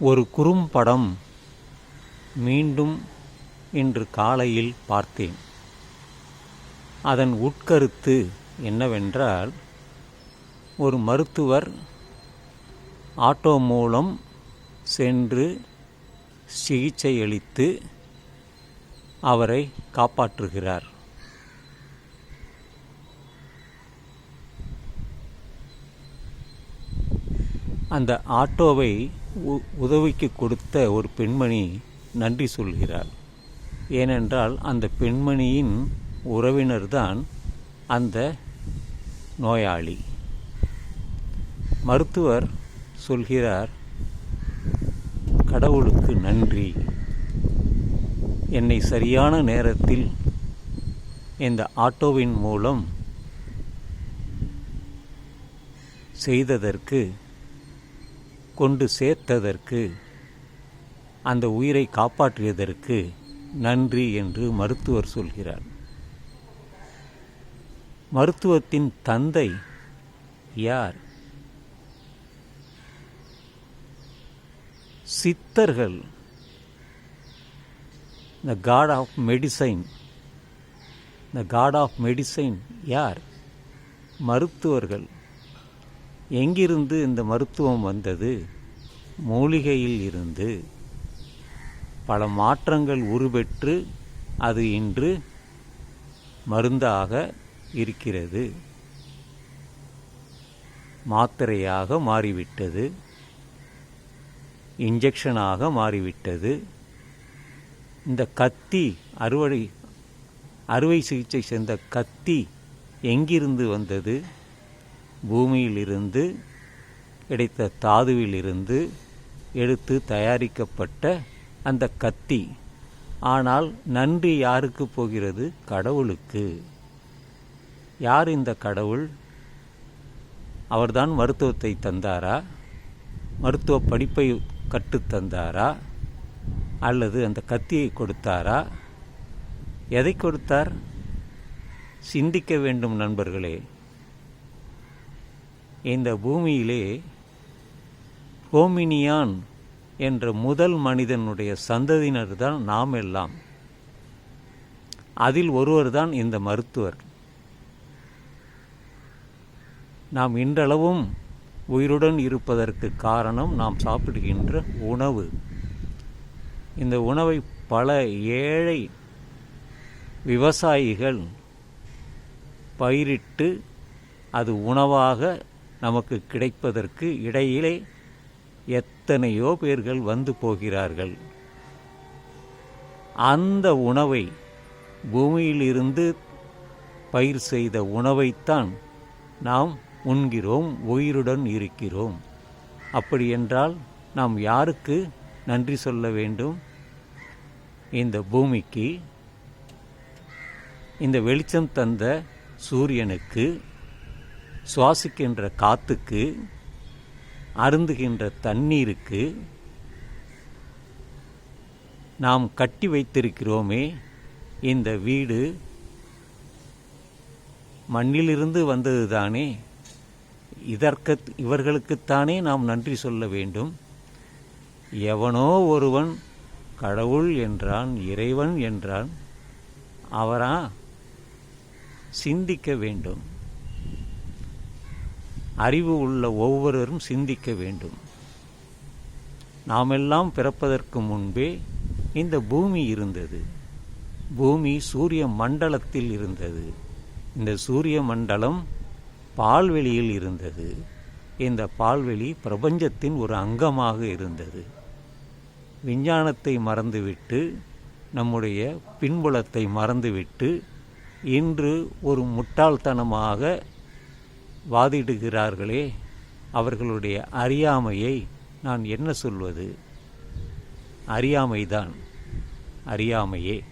ஒரு குறும்படம் மீண்டும் இன்று காலையில் பார்த்தேன். அதன் உட்கருத்து என்னவென்றால் ஒரு மருத்துவர் ஆட்டோ மூலம் சென்று சிகிச்சையளித்து அவரை காப்பாற்றுகிறார். அந்த ஆட்டோவை உதவிக்கு கொடுத்த ஒரு பெண்மணி நன்றி சொல்கிறார் ஏனென்றால் அந்த பெண்மணியின் உறவினர்தான் அந்த நோயாளி. மருத்துவர் சொல்கிறார் கடவுளுக்கு நன்றி. என்னை சரியான நேரத்தில் இந்த ஆட்டோவின் மூலம் செய்ததற்கு கொண்டு சேர்த்ததற்கு அந்த உயிரை காப்பாற்றியதற்கு நன்றி என்று மருத்துவர் சொல்கிறார். மருத்துவத்தின் தந்தை யார்? சித்தர்கள். The god of medicine the god of medicine யார்? மருத்துவர்கள். எங்கிருந்து இந்த மருத்துவம் வந்தது? மூலிகையில் இருந்து பல மாற்றங்கள் உருபெற்று அது இன்று மருந்தாக இருக்கிறது. மாத்திரையாக மாறிவிட்டது. இன்ஜெக்ஷனாக மாறிவிட்டது. இந்த கத்தி அறுவடை அறுவை சிகிச்சை சேர்ந்த கத்தி எங்கிருந்து வந்தது? பூமியிலிருந்து கிடைத்த தாதுவிலிருந்து எடுத்து தயாரிக்கப்பட்ட அந்த கத்தி. ஆனால் நன்றி யாருக்கு போகிறது? கடவுளுக்கு. யார் இந்த கடவுள்? அவர்தான் மருத்துவத்தை தந்தாரா? மருத்துவ படிப்பை கற்றுத்தந்தாரா அல்லது அந்த கத்தியை கொடுத்தாரா? எதை கொடுத்தார்? சிந்திக்க வேண்டும் நண்பர்களே. இந்த பூமியிலே ஹோமினியான் என்ற முதல் மனிதனுடைய சந்ததியினர் தான் நாம் எல்லாம். அதில் ஒருவர் தான் இந்த மருத்துவர். நாம் இன்றளவும் உயிருடன் இருப்பதற்கு காரணம் நாம் சாப்பிடுகின்ற உணவு. இந்த உணவை பல ஏழை விவசாயிகள் பயிரிட்டு அது உணவாக நமக்கு கிடைப்பதற்கு இடையிலே எத்தனையோ பேர்கள் வந்து போகிறார்கள். அந்த உணவை பூமியிலிருந்து பயிர் செய்த உணவைத்தான் நாம் உண்கிறோம் உயிருடன் இருக்கிறோம். அப்படி என்றால் நாம் யாருக்கு நன்றி சொல்ல வேண்டும்? இந்த பூமிக்கு. இந்த வெளிச்சம் தந்த சூரியனுக்கு. சுவாசிக்கின்ற காத்துக்கு அருந்துகின்ற தண்ணீருக்கு நாம் கட்டி வைத்திருக்கிறோமே இந்த வீடு மண்ணிலிருந்து வந்தது தானே இதற்கு இவர்களுக்குத்தானே நாம் நன்றி சொல்ல வேண்டும். எவனோ ஒருவன் கடவுள் என்றான் இறைவன் என்றான் அவரா சிந்திக்க வேண்டும். அறிவு உள்ள ஒவ்வொருவரும் சிந்திக்க வேண்டும். நாமெல்லாம் பிறப்பதற்கு முன்பே இந்த பூமி இருந்தது. பூமி சூரிய மண்டலத்தில் இருந்தது. இந்த சூரிய மண்டலம் பால்வெளியில் இருந்தது. இந்த பால்வெளி பிரபஞ்சத்தின் ஒரு அங்கமாக இருந்தது. விஞ்ஞானத்தை மறந்துவிட்டு நம்முடைய பின்புலத்தை மறந்துவிட்டு இன்று ஒரு முட்டாள்தனமாக வாதிடுகிறார்களே அவர்களுடைய அறியாமையை நான் என்ன சொல்வது? அறியாமைதான். அறியாமையே.